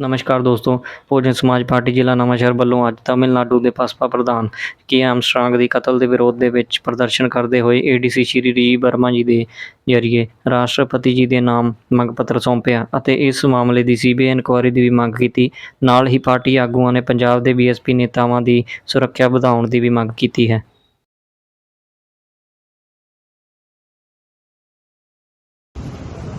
ਨਮਸਕਾਰ ਦੋਸਤੋ, ਭੋਜਨ ਸਮਾਜ ਪਾਰਟੀ ਜ਼ਿਲ੍ਹਾ ਨਵਾਂਸ਼ਹਿਰ ਵੱਲੋਂ ਅੱਜ ਤਾਮਿਲਨਾਡੂ ਦੇ ਬਸਪਾ ਪ੍ਰਧਾਨ ਕੇ ਆਮਸਟਰਾਂਗ ਦੀ ਕਤਲ ਦੇ ਵਿਰੋਧ ਦੇ ਵਿੱਚ ਪ੍ਰਦਰਸ਼ਨ ਕਰਦੇ ਹੋਏ ਏਡੀਸੀ ਸ਼੍ਰੀ ਰਾਜੀਵ ਵਰਮਾ ਜੀ ਦੇ ਜ਼ਰੀਏ ਰਾਸ਼ਟਰਪਤੀ ਜੀ ਦੇ ਨਾਮ ਮੰਗ ਪੱਤਰ ਸੌਂਪਿਆ ਅਤੇ ਇਸ ਮਾਮਲੇ ਦੀ ਸੀਬੀਆਈ ਇਨਕੁਆਇਰੀ ਦੀ ਵੀ ਮੰਗ ਕੀਤੀ। ਨਾਲ ਹੀ ਪਾਰਟੀ ਆਗੂਆਂ ਨੇ ਪੰਜਾਬ ਦੇ ਬੀਐਸਪੀ ਨੇਤਾਵਾਂ ਦੀ ਸੁਰੱਖਿਆ ਵਧਾਉਣ ਦੀ ਵੀ ਮੰਗ ਕੀਤੀ ਹੈ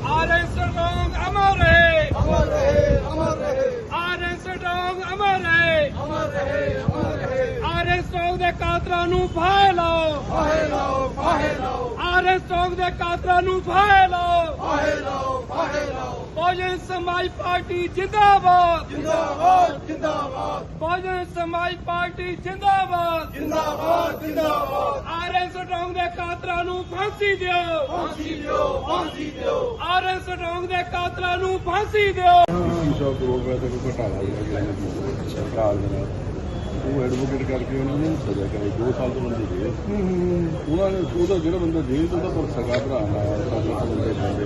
ਆਰਐਸ ਡੋਂਗ ਅਮਰ ਰਹੇ ਅਮਰ ਰਹੇ ਅਮਰ ਰਹੇ ਆਰਐਸ ਡੋਂਗ ਅਮਰ ਰਹੇ ਅਮਰ ਰਹੇ ਅਮਰ ਰਹੇ ਆਰਐਸ ਡੋਂਗ ਦੇ ਕਾਤਲਾਂ ਨੂੰ ਫਾਹੇ ਲਾਓ। ਫਾਹੇ ਲਾਓ ਫਾਹੇ ਲਾਓ। ਆਰਐਸ ਡੋਂਗ ਦੇ ਕਾਤਲਾਂ ਨੂੰ ਫਾਹੇ ਲਾਓ। ਫਾਹੇ ਲਾਓ ਫਾਹੇ ਲਾਓ। ਬਹੁਜਨ ਸਮਾਜ ਪਾਰਟੀ ਜਿੰਦਾਬਾਦ। ਜਿੰਦਾਬਾਦ ਜਿੰਦਾਬਾਦ। ਬਹੁਜਨ ਸਮਾਜ ਪਾਰਟੀ ਜਿੰਦਾਬਾਦ। ਜਿੰਦਾਬਾਦ ਜਿੰਦਾਬਾਦ। ਆਰਐਸ ਡੋਂਗ ਦੇ ਕਾਤਲਾਂ ਨੂੰ ਫਾਂਸੀ ਦਿਓ। ਫਾਂਸੀ ਦਿਓ ਫਾਂਸੀ ਦਿਓ। ਆਰਐਸ ਡੋਂਗ ਦੇ ਕਾਤਲਾਂ ਨੂੰ ਫਾਂਸੀ ਦਿਓ। 300 ਕਰੋੜ ਰੁਪਏ ਦਾ ਕੋਈ ਘਟਾਲਾ ਜਿਹੜਾ ਗਿਆ ਸਰਕਾਰ ਦੇ ਨਾਲ ਉਹ ਐਡਵੋਕੇਟ ਕਰਕੇ ਉਹਨਾਂ ਨੇ ਸਜ਼ਾ ਕਰਾਈ 2 ਸਾਲ ਤੋਂ ਬੰਦੇ ਜੇਲ੍ਹ ਉਹਨਾਂ ਨੇ ਉਹਦਾ ਜਿਹੜਾ ਬੰਦਾ ਜੇਲ੍ਹ ਤੋਂ ਉਹਦਾ ਪਰ ਸਗਾ ਭਰਾ ਨਾਲ ਸਾਡਾ ਬੰਦੇ ਜਾਂਦੇ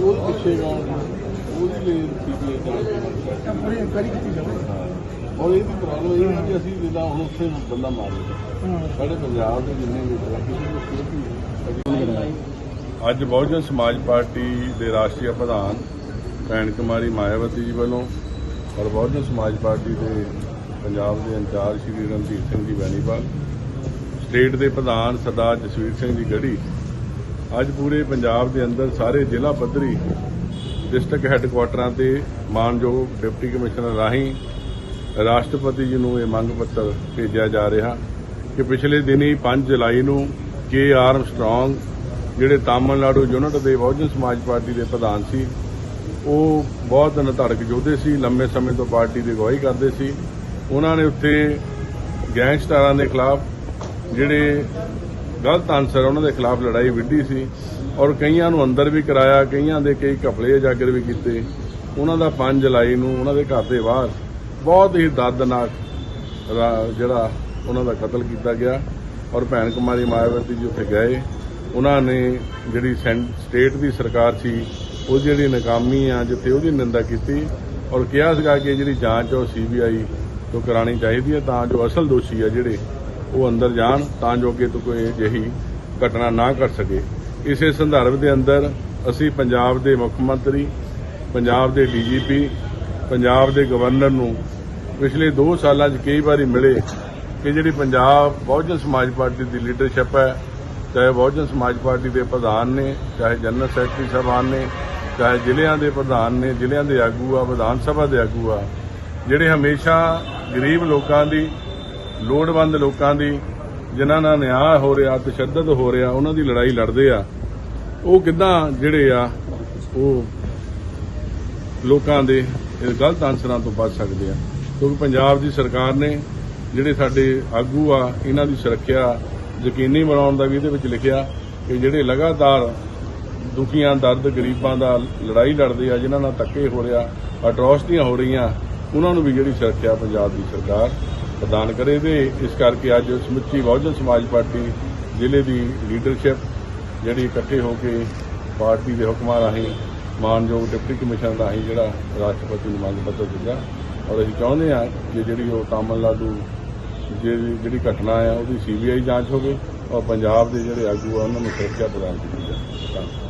ਉਹ ਪਿੱਛੇ ਗਾ ਉਹਦੀ ਲਈ ਸੀਪੀਆਈ ਦਾ ਬੜੀ ਇਨਕੁਆਰੀ ਕੀਤੀ ਜਾਵੇ। ਔਰ ਇਹ ਵੀ ਪ੍ਰੋਬਲਮ ਇਹ ਹੈ ਕਿ ਅਸੀਂ ਜਿੱਦਾਂ ਹੁਣ ਉੱਥੇ ਬੰਦਾ ਮਾਰ ਲਿਆ ਸਾਡੇ ਪੰਜਾਬ ਦੇ ਜਿੰਨੇ ਵੀ ਕਿਸੇ ਨੂੰ ਸਿਰਫ ਅੱਜ ਬਹੁਜਨ ਸਮਾਜ ਪਾਰਟੀ ਦੇ ਰਾਸ਼ਟਰੀ ਪ੍ਰਧਾਨ ਭੈਣ ਕੁਮਾਰੀ ਮਾਇਆਵਤੀ ਜੀ ਵੱਲੋਂ ਔਰ ਬਹੁਜਨ ਸਮਾਜ ਪਾਰਟੀ ਦੇ ਪੰਜਾਬ ਦੇ ਇੰਚਾਰਜ ਸ਼੍ਰੀ ਰਣਜੀਤ ਸਿੰਘ ਜੀ ਬੈਣੀਵਾਲ, ਸਟੇਟ ਦੇ ਪ੍ਰਧਾਨ ਸਰਦਾਰ ਜਸਵੀਰ ਸਿੰਘ ਜੀ ਗੜੀ, ਅੱਜ ਪੂਰੇ ਪੰਜਾਬ ਦੇ ਅੰਦਰ ਸਾਰੇ ਜ਼ਿਲ੍ਹਾ ਪੱਧਰੀ ਡਿਸਟ੍ਰਿਕਟ ਹੈੱਡਕੁਆਟਰਾਂ ਤੇ ਮਾਨਯੋਗ ਡਿਪਟੀ ਕਮਿਸ਼ਨਰ ਰਾਹੀਂ ਰਾਸ਼ਟਰਪਤੀ ਜੀ ਨੂੰ ਇਹ ਮੰਗ ਪੱਤਰ ਭੇਜਿਆ ਜਾ ਰਿਹਾ ਕਿ ਪਿਛਲੇ ਦਿਨੀ 5 ਜੁਲਾਈ ਨੂੰ ਕੇ ਆਰਮ ਸਟਰੋਂਗ ਜਿਹੜੇ ਤਾਮਿਲਨਾਡੂ ਯੂਨਿਟ ਦੇ ਬਹੁਜਨ ਸਮਾਜ ਪਾਰਟੀ ਦੇ ਪ੍ਰਧਾਨ ਸੀ ਉਹ ਬਹੁਤ ਨਿਧੜਕ ਯੋਧੇ ਸੀ, ਲੰਮੇ ਸਮੇਂ ਤੋਂ ਪਾਰਟੀ ਦੀ ਅਗਵਾਈ ਕਰਦੇ ਸੀ। ਉਹਨਾਂ ਨੇ ਉੱਥੇ ਗੈਂਗਸਟਰਾਂ ਦੇ ਖਿਲਾਫ ਜਿਹੜੇ ਗਲਤ ਅਨਸਰ ਉਹਨਾਂ ਦੇ ਖਿਲਾਫ ਲੜਾਈ ਵਿੱਢੀ ਸੀ ਔਰ ਕਈਆਂ ਨੂੰ ਅੰਦਰ ਵੀ ਕਰਾਇਆ, ਕਈਆਂ ਦੇ ਕਈ ਘਪਲੇ ਉਜਾਗਰ ਵੀ ਕੀਤੇ। ਉਹਨਾਂ ਦਾ 5 ਜੁਲਾਈ ਨੂੰ ਉਹਨਾਂ ਦੇ ਘਰ ਦੇ ਬਾਹਰ ਬਹੁਤ ਹੀ ਦਰਦਨਾਕ ਜਿਹੜਾ ਉਹਨਾਂ ਦਾ ਕਤਲ ਕੀਤਾ ਗਿਆ ਔਰ ਭੈਣ ਕੁਮਾਰੀ ਮਾਇਆਵਤੀ ਜੀ ਉੱਥੇ ਗਏ। ਉਹਨਾਂ ਨੇ ਜਿਹੜੀ ਸੈਂ- ਸਟੇਟ ਦੀ ਸਰਕਾਰ ਸੀ ਉਹ ਜਿਹੜੀ ਨਾਕਾਮੀ ਆ, ਜਿੱਥੇ ਉਹਦੀ ਨਿੰਦਾ ਕੀਤੀ ਔਰ ਕਿਹਾ ਸੀਗਾ ਕਿ ਜਿਹੜੀ ਜਾਂਚ ਆ ਉਹ ਸੀਬੀਆਈ ਤੋਂ ਕਰਾਣੀ ਚਾਹੀਦੀ ਹੈ ਤਾਂ ਜੋ ਅਸਲ ਦੋਸ਼ੀ ਆ ਜਿਹੜੇ ਉਹ ਅੰਦਰ ਜਾਣ, ਤਾਂ ਜੋ ਅੱਗੇ ਤੋਂ ਕੋਈ ਅਜਿਹੀ ਘਟਨਾ ਨਾ ਘਟ ਸਕੇ। ਇਸੇ ਸੰਦਰਭ ਦੇ ਅੰਦਰ ਅਸੀਂ ਪੰਜਾਬ ਦੇ ਮੁੱਖ ਮੰਤਰੀ, ਪੰਜਾਬ ਦੇ ਡੀਜੀਪੀ ਪੰਜਾਬ ਦੇ ਗਵਰਨਰ ਨੂੰ ਪਿਛਲੇ 2 ਸਾਲਾਂ 'ਚ ਕਈ ਵਾਰੀ ਮਿਲੇ ਕਿ ਜਿਹੜੀ ਪੰਜਾਬ ਬਹੁਜਨ ਸਮਾਜ ਪਾਰਟੀ ਦੀ ਲੀਡਰਸ਼ਿਪ ਹੈ, ਚਾਹੇ ਬਹੁਜਨ ਸਮਾਜ ਪਾਰਟੀ ਦੇ ਪ੍ਰਧਾਨ ਨੇ, ਚਾਹੇ ਜਨਰਲ ਸੈਕਟਰੀ ਸਾਹਿਬਾਨ ਨੇ ਚਾਹੇ ਜ਼ਿਲ੍ਹਿਆਂ ਦੇ ਪ੍ਰਧਾਨ ਨੇ, ਜ਼ਿਲ੍ਹਿਆਂ ਦੇ ਆਗੂ ਆ, ਵਿਧਾਨ ਸਭਾ ਦੇ ਆਗੂ ਆ, ਜਿਹੜੇ ਹਮੇਸ਼ਾ ਗਰੀਬ ਲੋਕਾਂ ਦੀ, ਲੋੜਵੰਦ ਲੋਕਾਂ ਦੀ, ਜਿਨ੍ਹਾਂ ਨਾਲ ਨਿਆਂ ਹੋ ਰਿਹਾ, ਤਸ਼ੱਦਦ ਹੋ ਰਿਹਾ, ਉਹਨਾਂ ਦੀ ਲੜਾਈ ਲੜਦੇ ਆ। ਉਹ ਕਿੱਦਾਂ ਜਿਹੜੇ ਆ, ਉਹ ਲੋਕਾਂ ਦੇ ਇਹ ਗਲਤ ਅਨਸਰਾਂ ਤੋਂ ਬਚ ਸਕਦੇ ਆ। ਕਿਉਂਕਿ ਪੰਜਾਬ ਦੀ ਸਰਕਾਰ ਨੇ ਜਿਹੜੇ ਸਾਡੇ ਆਗੂ ਆ, ਇਹਨਾਂ ਦੀ ਸੁਰੱਖਿਆ ਯਕੀਨੀ ਬਣਾਉਣ ਦਾ ਵੀ ਇਹਦੇ ਵਿੱਚ ਲਿਖਿਆ ਕਿ ਜਿਹੜੇ ਲਗਾਤਾਰ ਦੁਖੀਆਂ, ਦਰਦ, ਗਰੀਬਾਂ ਦਾ ਲੜਾਈ ਲੜਦੇ ਆ, ਜਿਨ੍ਹਾਂ ਨਾਲ ਧੱਕੇ ਹੋ ਰਿਹਾ, ਅਟਰੋਸਟੀਆਂ ਹੋ ਰਹੀਆਂ, ਉਹਨਾਂ ਨੂੰ ਵੀ ਜਿਹੜੀ ਸੁਰੱਖਿਆ ਪੰਜਾਬ ਦੀ ਸਰਕਾਰ ਪ੍ਰਦਾਨ ਕਰੇ ਤੇ ਇਸ ਕਰਕੇ ਅੱਜ ਸਮੁੱਚੀ ਬਹੁਜਨ ਸਮਾਜ ਪਾਰਟੀ ਜ਼ਿਲ੍ਹੇ ਦੀ ਲੀਡਰਸ਼ਿਪ ਜਿਹੜੀ ਇਕੱਠੇ ਹੋ ਕੇ ਪਾਰਟੀ ਦੇ ਹੁਕਮਾਂ ਰਾਹੀਂ, ਮਾਨਯੋਗ ਡਿਪਟੀ ਕਮਿਸ਼ਨਰ ਰਾਹੀਂ ਜਿਹੜਾ ਰਾਸ਼ਟਰਪਤੀ ਨੂੰ ਮੰਗ ਪੱਤਰ ਦਿੱਤਾ। ਔਰ ਅਸੀਂ ਚਾਹੁੰਦੇ ਹਾਂ ਕਿ ਜਿਹੜੀ ਉਹ ਤਾਮਿਲਨਾਡੂ ਜਿਹੜੀ ਜਿਹੜੀ ਘਟਨਾ ਆ, ਉਹਦੀ ਸੀਬੀਆਈ ਜਾਂਚ ਹੋਵੇ ਔਰ ਪੰਜਾਬ ਦੇ ਜਿਹੜੇ ਆਗੂ ਆ, ਉਹਨਾਂ ਨੂੰ ਸੁਰੱਖਿਆ ਪ੍ਰਦਾਨ ਕੀਤੀ ਜਾਵੇ।